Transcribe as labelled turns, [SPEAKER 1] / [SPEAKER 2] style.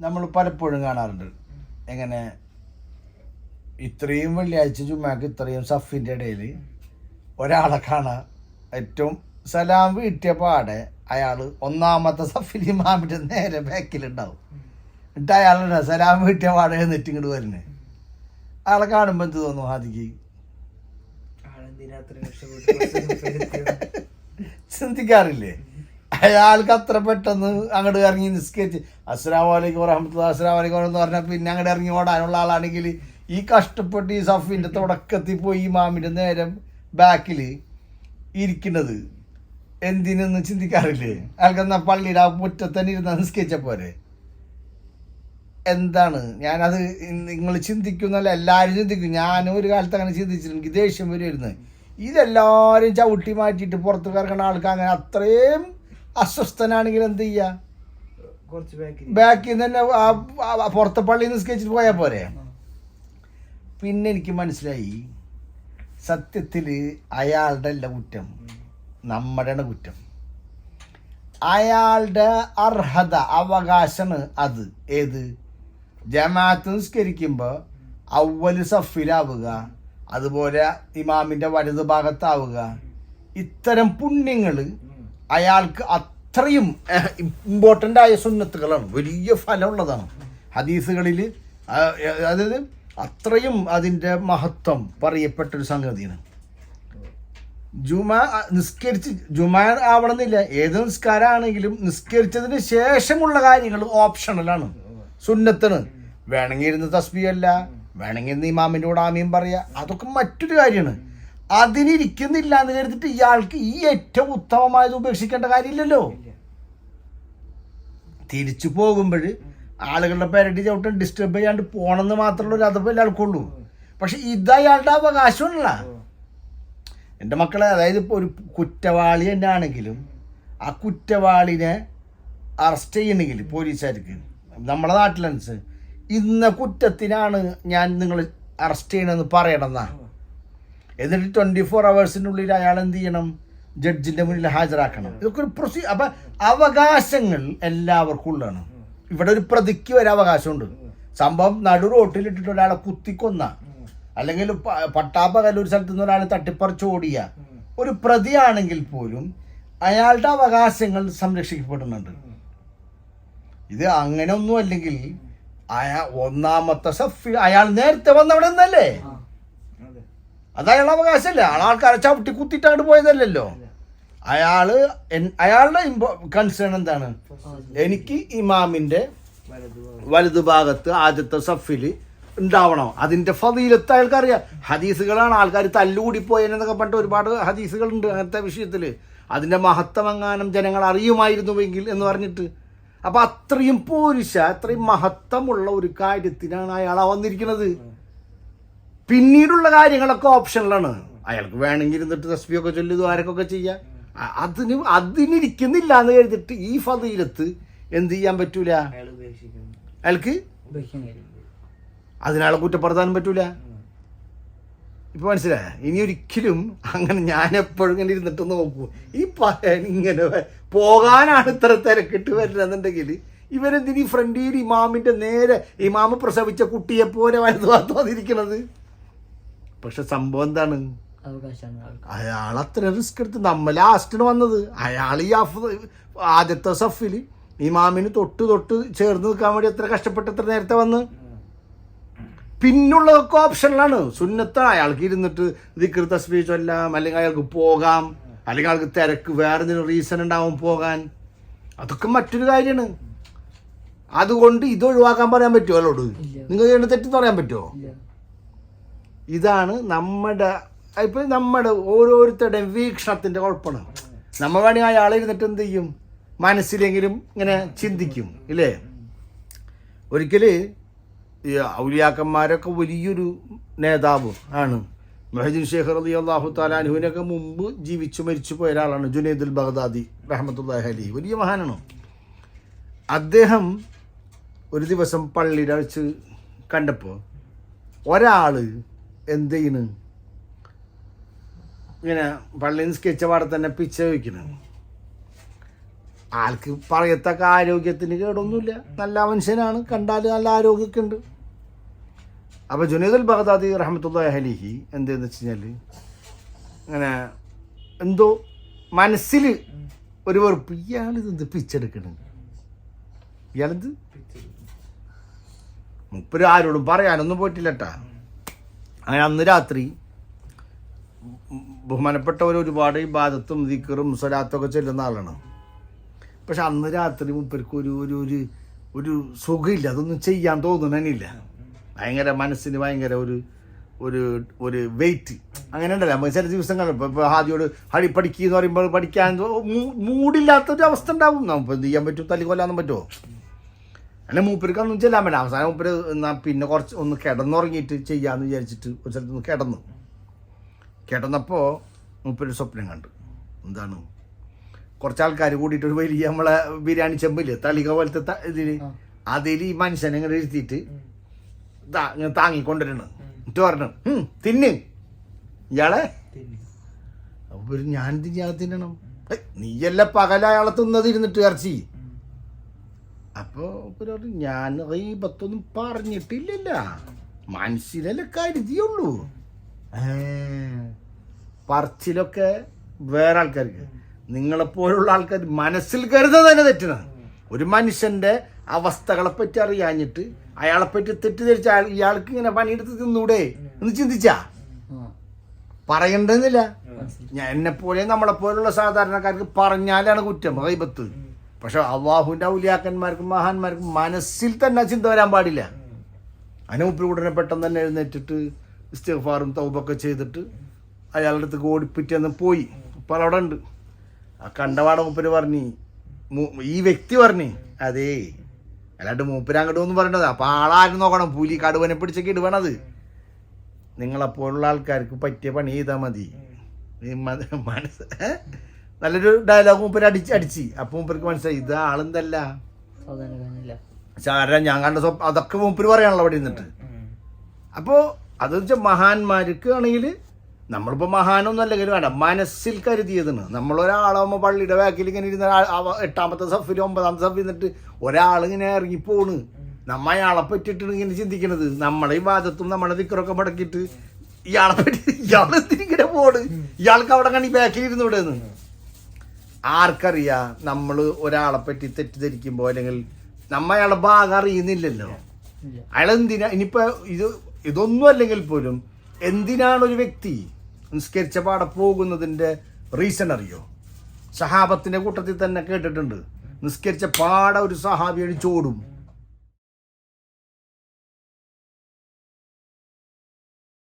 [SPEAKER 1] നമ്മൾ പലപ്പോഴും കാണാറുണ്ട്. എങ്ങനെ? ഇത്രയും വെള്ളിയാഴ്ച ജുമാക്ക് ഇത്രയും സഫിന്റെ ഇടയിൽ ഒരാളെ കാണാൻ ഏറ്റവും സലാം വീട്ടിയ പാടെ അയാൾ ഒന്നാമത്തെ സഫിലി ഇമാമിന്റെ നേരെ ബാക്കിലുണ്ടാവും. എന്നിട്ട് അയാളുടെ സലാം വീട്ടിയ പാടെ എന്നിട്ട് ഇങ്ങോട്ട് വരുന്നത് അയാളെ കാണുമ്പോൾ എന്ത് തോന്നും ഹാദിക്ക്? ചിന്തിക്കാറില്ലേ? അയാൾക്ക് അത്ര പെട്ടെന്ന് അങ്ങോട്ട് ഇറങ്ങി നിസ്കരിച്ച് അസ്സലാമു അലൈക്കും വറഹമത്തുള്ള അസ്സലാമു അലൈക്കും എന്ന് പറഞ്ഞാൽ പിന്നെ അങ്ങോട്ട് ഇറങ്ങി ഓടാനുള്ള ആളാണെങ്കിൽ ഈ കഷ്ടപ്പെട്ട് ഈ സഫിന്റെ തുടക്കത്തിൽ പോയി ഈ മാമിന്റെ നേരം ബാക്കിൽ ഇരിക്കുന്നത് എന്തിനെന്ന് ചിന്തിക്കാറില്ലേ? അയാൾക്ക് പള്ളിയിൽ ആ മുറ്റത്തന്നെ ഇരുന്ന് നിസ്കരിച്ച പോരെ? എന്താണ്? ഞാനത് നിങ്ങൾ ചിന്തിക്കുന്നല്ല എല്ലാവരും ചിന്തിക്കും. ഞാനും ഒരു കാലത്ത് അങ്ങനെ ചിന്തിച്ചിട്ടുണ്ട്. ദേഷ്യം വരുമായിരുന്നു ഇതെല്ലാവരും ചവിട്ടി മാറ്റിയിട്ട് പുറത്ത് കിടക്കുന്ന ആൾക്ക് അങ്ങനെ അത്രയും അസ്വസ്ഥനാണെങ്കിൽ എന്ത് ചെയ്യുക
[SPEAKER 2] കുറച്ച് ബാക്കിൽ
[SPEAKER 1] നിന്ന് തന്നെ ആ പുറത്തെ പള്ളിയിൽ നിന്ന് സ്കെച്ചിട്ട് പോയാൽ പോരെ? പിന്നെ എനിക്ക് മനസ്സിലായി സത്യത്തിൽ അയാളുടെ അല്ല കുറ്റം. നമ്മുടെയാണ് കുറ്റം. അയാളുടെ അർഹത അവകാശമാണ് അത്. ഏത്? ജമാഅത്ത് നിസ്കരിക്കുമ്പോൾ അവൽ സഫിലാവുക അതുപോലെ ഇമാമിന്റെ വലതു ഭാഗത്താവുക ഇത്തരം പുണ്യങ്ങൾ അയാൾക്ക് അത്രയും ഇമ്പോർട്ടന്റ് ആയ സുന്നത്തുകളാണ്. വലിയ ഫലമുള്ളതാണ്. ഹദീസുകളിൽ അതായത് അത്രയും അതിന്റെ മഹത്വം പറയപ്പെട്ടൊരു സംഗതിയാണ്. ജുമ നിസ്കരിച്ച് ജുമ ആവണമെന്നില്ല. ഏത് നിസ്കാരമാണെങ്കിലും നിസ്കരിച്ചതിന് ശേഷമുള്ള കാര്യങ്ങൾ ഓപ്ഷണലാണ്. സുന്നത്താണ്. വേണമെങ്കിൽ ഇരുന്ന് തസ്ബിയല്ല വേണമെങ്കിൽ ഇന്ന് ഇമാമിന്റെ കൂടെ ആമീൻ പറയുക അതൊക്കെ മറ്റൊരു കാര്യമാണ്. അതിനിരിക്കുന്നില്ല എന്ന് കരുതിട്ട് ഇയാൾക്ക് ഈ ഏറ്റവും ഉത്തമമായത് ഉപേക്ഷിക്കേണ്ട കാര്യമില്ലല്ലോ. തിരിച്ചു പോകുമ്പോൾ ആളുകളുടെ പേരട്ടി ചവിട്ടം ഡിസ്റ്റർബ് ചെയ്യാണ്ട് പോണെന്ന് മാത്രമുള്ള ഒരു അതപ്പോ അയാൾക്കുള്ളൂ പക്ഷെ ഇത് അയാളുടെ അവകാശമല്ല എന്റെ മക്കളെ അതായത് ഇപ്പോൾ ഒരു കുറ്റവാളി തന്നെ ആണെങ്കിലും ആ കുറ്റവാളിനെ അറസ്റ്റ് ചെയ്യണമെങ്കിൽ പോലീസുകാർക്ക് നമ്മുടെ നാട്ടിലനുസരിച്ച് ഇന്ന കുറ്റത്തിനാണ് ഞാൻ നിങ്ങൾ അറസ്റ്റ് ചെയ്യണമെന്ന് പറയണമെന്നാ എന്നിട്ട് ട്വന്റി ഫോർ അവേഴ്സിനുള്ളിൽ അയാൾ എന്ത് ചെയ്യണം? ജഡ്ജിന്റെ മുന്നിൽ ഹാജരാക്കണം. ഇതൊക്കെ ഒരു പ്രൊസീ അപ്പം അവകാശങ്ങൾ എല്ലാവർക്കും ഉള്ളതാണ്. ഇവിടെ ഒരു പ്രതിക്ക് വരെ അവകാശമുണ്ട്. സംഭവം നടു റോട്ടിലിട്ടിട്ട് ഒരാളെ കുത്തിക്കൊന്ന അല്ലെങ്കിൽ പട്ടാപ്പകൽ ഒരു സ്ഥലത്ത് നിന്ന് ഒരാളെ തട്ടിപ്പറിച്ചോടിയ ഒരു പ്രതിയാണെങ്കിൽ പോലും അയാളുടെ അവകാശങ്ങൾ സംരക്ഷിക്കപ്പെടുന്നുണ്ട്. ഇത് അങ്ങനെ ഒന്നും അല്ലെങ്കിൽ അയാ ഒന്നാമത്തെ സഫി അയാൾ നേരത്തെ വന്നവിടെ നിന്നല്ലേ?
[SPEAKER 2] അതെ.
[SPEAKER 1] അത് അയാളുടെ അവകാശമല്ലേ? ആൾക്കാരെ ചവിട്ടി കുത്തിയിട്ട് അങ്ങോട്ട് പോയതല്ലല്ലോ അയാൾ അയാളുടെ കൺസേൺ എന്താണ്? എനിക്ക് ഇമാമിന്റെ
[SPEAKER 2] വലതു ഭാഗം.
[SPEAKER 1] വലതുഭാഗത്ത് ആദ്യത്തെ സഫിൽ ഉണ്ടാവണം. അതിന്റെ ഫതീലത്ത് അയാൾക്കറിയാം. ഹദീസുകളാണ് ആൾക്കാർ തല്ലുകൂടി പോയെന്നൊക്കെ പറഞ്ഞിട്ട് ഒരുപാട് ഹദീസുകളുണ്ട് അങ്ങനത്തെ വിഷയത്തിൽ. അതിന്റെ മഹത്വം എങ്ങാനും ജനങ്ങൾ അറിയുമായിരുന്നുവെങ്കിൽ എന്ന് പറഞ്ഞിട്ട്. അപ്പൊ അത്രയും പോരിശ അത്രയും മഹത്വമുള്ള ഒരു കാര്യത്തിനാണ് അയാൾ വന്നിരിക്കുന്നത്. പിന്നീടുള്ള കാര്യങ്ങളൊക്കെ ഓപ്ഷനിലാണ് അയാൾക്ക് വേണമെങ്കിൽ ഇരുന്നിട്ട് തസ്ബിയൊക്കെ ചൊല്ലി ദ്വാരക്കൊക്കെ ചെയ്യാം. അതിന് അതിനിരിക്കുന്നില്ല എന്ന് കരുതിട്ട് ഈ ഫതീലത്ത് എന്ത് ചെയ്യാൻ പറ്റൂല? അയാൾക്ക് അതിനാളെ കുറ്റപ്പെടുത്താനും പറ്റൂല. ഇപ്പൊ മനസ്സിലായ? ഇനി ഒരിക്കലും അങ്ങനെ ഞാൻ എപ്പോഴും ഇങ്ങനെ ഇരുന്നിട്ട് നോക്കൂ. ഈ ഇങ്ങനെ പോകാനാണ് ഇത്ര തിരക്കിട്ട് വരുന്നതെന്നുണ്ടെങ്കിൽ ഇവരെന്തിനീ ഫ്രണ്ടിയിൽ ഇമാമിന്റെ നേരെ ഇമാമ് പ്രസവിച്ച കുട്ടിയെ പോലെ വലുതാ പക്ഷെ സംഭവം എന്താണ്?
[SPEAKER 2] അവകാശമാണ്
[SPEAKER 1] അയാൾ അത്ര റിസ്ക് എടുത്ത് നമ്മൾ ലാസ്റ്റിന് വന്നത്. അയാൾ ഈ അഫ് ആദ്യത്തെ സഫിൽ ഇമാമിന് തൊട്ട് തൊട്ട് ചേർന്ന് നിൽക്കാൻ വേണ്ടി എത്ര കഷ്ടപ്പെട്ട് എത്ര നേരത്തെ വന്ന്? പിന്നുള്ളതൊക്കെ ഓപ്ഷനിലാണ് സുന്നത്ത അയാൾക്ക് ഇരുന്നിട്ട് ദിക്കർ തസ്ബീ ചൊല്ലാം അല്ലെങ്കിൽ അയാൾക്ക് പോകാം അല്ലെങ്കിൽ അയാൾക്ക് തിരക്ക് വേറെ എന്തെങ്കിലും റീസൺ ഉണ്ടാവും പോകാൻ. അതൊക്കെ മറ്റൊരു കാര്യമാണ്. അതുകൊണ്ട് ഇത് ഒഴിവാക്കാൻ പറയാൻ പറ്റുമോ
[SPEAKER 2] അല്ലോട്.
[SPEAKER 1] നിങ്ങൾ ചെയ്യേണ്ട തെറ്റെന്ന് പറയാൻ പറ്റുമോ? ഇതാണ് നമ്മുടെ ഇപ്പൊ നമ്മുടെ ഓരോരുത്തരുടെയും വീക്ഷണത്തിന്റെ കുഴപ്പമാണ്. നമ്മൾ വേണമെങ്കിൽ അയാൾ ഇരുന്നിട്ട് എന്ത് ചെയ്യും? മനസ്സിലെങ്കിലും ഇങ്ങനെ ചിന്തിക്കും ഇല്ലേ? ഒരിക്കൽ ഈ ഔലിയാക്കന്മാരൊക്കെ വലിയൊരു നേതാവ് ആണ്. മൊഹീദ്ദീൻ ഷേഖർ അലി അള്ളാഹു താലാനുവിനൊക്കെ മുമ്പ് ജീവിച്ചു മരിച്ചു പോയ ഒരാളാണ് ജുനൈദുൽ ബഗ്ദാദി റഹമത്തുല്ലാഹി അലി വലിയ മഹാനാണ്. അദ്ദേഹം ഒരു ദിവസം പള്ളിയിൽ വെച്ച് കണ്ടപ്പോൾ ഒരാൾ എന്ത് ചെയ്യണ്? ഇങ്ങനെ പള്ളിയിൽ സ്കെച്ച് പാടെ തന്നെ പിച്ച വയ്ക്കണം ആൾക്ക് പറയത്തക്ക ആരോഗ്യത്തിന് കേടൊന്നുമില്ല. നല്ല മനുഷ്യനാണ്. കണ്ടാൽ നല്ല ആരോഗ്യമൊക്കെ ഉണ്ട്. അപ്പോൾ ജുനൈദുൽ ബഗ്ദാദി റഹമത്തുള്ള അഹലിഹി എന്തെന്ന് വെച്ച് കഴിഞ്ഞാൽ അങ്ങനെ എന്തോ മനസ്സിൽ ഒരു വെറുപ്പ്. ഇയാളിത് പിച്ചെടുക്കണത് ഇയാളിത് മുപ്പര് ആരോടും പറയാനൊന്നും പോയിട്ടില്ലട്ടാ. അങ്ങനെ അന്ന് രാത്രി ബഹുമാനപ്പെട്ടവർ ഒരുപാട് ഈ ബാധത്തും ദിക്കറും സ്വലാത്തൊക്കെ ചെല്ലുന്ന ആളാണ്. പക്ഷെ അന്ന് രാത്രി മുപ്പർക്ക് ഒരു ഒരു ഒരു ഒരു സുഖമില്ല. അതൊന്നും ചെയ്യാൻ തോന്നണില്ല ഭയങ്കര മനസ്സിന് ഭയങ്കര ഒരു ഒരു ഒരു വെയിറ്റ് അങ്ങനെ ഉണ്ടല്ലോ ചില ദിവസങ്ങൾ ഇപ്പോൾ ഇപ്പോൾ ഹാദിയോട് ഹടി പഠിക്കുക എന്ന് പറയുമ്പോൾ പഠിക്കാൻ മൂടില്ലാത്തൊരു അവസ്ഥ ഉണ്ടാവും. നമുക്ക് എന്ത് ചെയ്യാൻ പറ്റും? തല്ലി കൊല്ലാനും പറ്റുമോ? അങ്ങനെ മൂപ്പർക്ക് ഒന്നും ചെല്ലാൻ പറ്റില്ല. അവസാനം മൂപ്പര് എന്നാൽ പിന്നെ കുറച്ച് ഒന്ന് കിടന്നുറങ്ങിയിട്ട് ചെയ്യാമെന്ന് വിചാരിച്ചിട്ട് ഒരു സ്ഥലത്ത് കിടന്നു. കിടന്നപ്പോൾ മൂപ്പര് സ്വപ്നം കണ്ടു. എന്താണ്? കുറച്ച് ആൾക്കാർ കൂടിയിട്ട് ഒരു വലിയ നമ്മളെ ബിരിയാണി ചെമ്പിൽ തളിക പോലത്തെ ഇതിൽ അതിൽ ഈ മനുഷ്യനെ ഇങ്ങനെ ഇരുത്തിയിട്ട് ഇങ്ങനെ താങ്ങിക്കൊണ്ടിരുന്നു. എന്നിട്ട് പറഞ്ഞു "ഉം, തിന്ന്. ഇയാളെ? അപ്പൊ ഞാൻ ഇയാളെ തിന്നണം? "ഏയ്, നീയല്ല പകല അയാളെ തിന്നത് ഇരുന്നിട്ട് ഇറച്ചി? അപ്പോൾ പറഞ്ഞു ഞാൻ റീബത്തൊന്നും പറഞ്ഞിട്ടില്ലല്ല. മനസ്സിലല്ലേ കരുതിയുള്ളൂ. പറച്ചിലൊക്കെ വേറെ ആൾക്കാർക്ക്. നിങ്ങളെപ്പോലുള്ള ആൾക്കാർ മനസ്സിൽ കരുതുന്നത് തന്നെ തെറ്റാണ് ഒരു മനുഷ്യന്റെ അവസ്ഥകളെ പറ്റി അറിയാഞ്ഞിട്ട് അയാളെ പറ്റി തെറ്റിദ്ധരിച്ച ഇയാൾക്ക് ഇങ്ങനെ പണിയെടുത്ത് തിന്നൂടെ എന്ന് ചിന്തിച്ചാ? പറയണ്ടെന്നില്ല. ഞാൻ എന്നെപ്പോലെ പോലെ നമ്മളെ പോലുള്ള സാധാരണക്കാർക്ക് പറഞ്ഞാലാണ് കുറ്റം റൈബത്ത് പക്ഷെ അള്ളാഹുവിന്റെ ഔലിയാക്കന്മാർക്കും മഹാന്മാർക്കും മനസ്സിൽ തന്നെ ചിന്ത വരാൻ പാടില്ല. അതിനുമുപ്പിൽ ഉടനെ പെട്ടെന്ന് തന്നെ എഴുന്നേറ്റിട്ട് ഇസ്തിഗ്ഫാറും തൗബൊക്കെ ചെയ്തിട്ട് അയാളുടെ അടുത്ത് ഓടിപ്പിറ്റെന്ന് പോയി. അപ്പോൾ അവിടെ ഉണ്ട്. ആ കണ്ടവാട മൂപ്പര് പറഞ്ഞു ഈ വ്യക്തി പറഞ്ഞു അതേ അല്ലാണ്ട് മൂപ്പര് അങ്ങോട്ട് ഒന്നും പറയണ്ടത് അപ്പോൾ ആളാരും നോക്കണം. പുലി കടുവനെ പിടിച്ചൊക്കെ ഇടുവണത്. നിങ്ങളെപ്പോലുള്ള ആൾക്കാർക്ക് പറ്റിയ പണി ചെയ്താൽ മതി. മനസ്സ് നല്ലൊരു ഡയലോഗ് മൂപ്പര് അടിച്ച് അടിച്ച്. അപ്പോൾ മൂപ്പർക്ക് മനസ്സിലായി ഇത് ആളെന്തല്ല? ചാര ഞാൻ കണ്ട സ്വപ്നം അതൊക്കെ മൂപ്പര് പറയാണല്ലോ അവിടെ നിന്നിട്ട് അപ്പോൾ അത് വെച്ചാൽ മഹാന്മാർക്ക് ആണെങ്കിൽ നമ്മളിപ്പോൾ മഹാനൊന്നും കരുവാണ് വേണ്ട മനസ്സിൽ കരുതിയതാണ്. നമ്മളൊരാളാകുമ്പോൾ പള്ളിയുടെ ബാക്കിൽ ഇങ്ങനെ ഇരുന്ന എട്ടാമത്തെ സഫിൽ ഒമ്പതാമത്തെ സഫിൽ നിന്നിട്ട് ഒരാളിങ്ങനെ ഇറങ്ങിപ്പോണ്. നമ്മ അയാളെ പറ്റിയിട്ടാണ് ഇങ്ങനെ ചിന്തിക്കണത്. നമ്മളെ ഈ വാദത്തും നമ്മളെ ദിക്കറൊക്കെ മുടക്കിയിട്ട് ഇയാളെ പറ്റി ഇയാളെ ഇങ്ങനെ പോണ്? ഇയാൾക്ക് അവിടെ കണി ബാക്കിൽ ഇരുന്നൂടെ നിന്ന് ആർക്കറിയാ നമ്മൾ ഒരാളെ പറ്റി തെറ്റിദ്ധരിക്കുമ്പോൾ അല്ലെങ്കിൽ നമ്മ അയാളുടെ ഭാഗം അറിയുന്നില്ലല്ലോ.
[SPEAKER 2] അയാളെന്തിനാ
[SPEAKER 1] അയാൾ എന്തിനാ ഇനിയിപ്പോ ഇത് ഇതൊന്നും അല്ലെങ്കിൽ പോലും എന്തിനാണ് ഒരു വ്യക്തി നിസ്കരിച്ച പാടെ പോകുന്നതിന്റെ റീസൺ അറിയോ? സഹാബത്തിന്റെ കൂട്ടത്തിൽ തന്നെ കേട്ടിട്ടുണ്ട്. നിസ്കരിച്ച പാടെ ഒരു സഹാബി അടിച്ചോടും.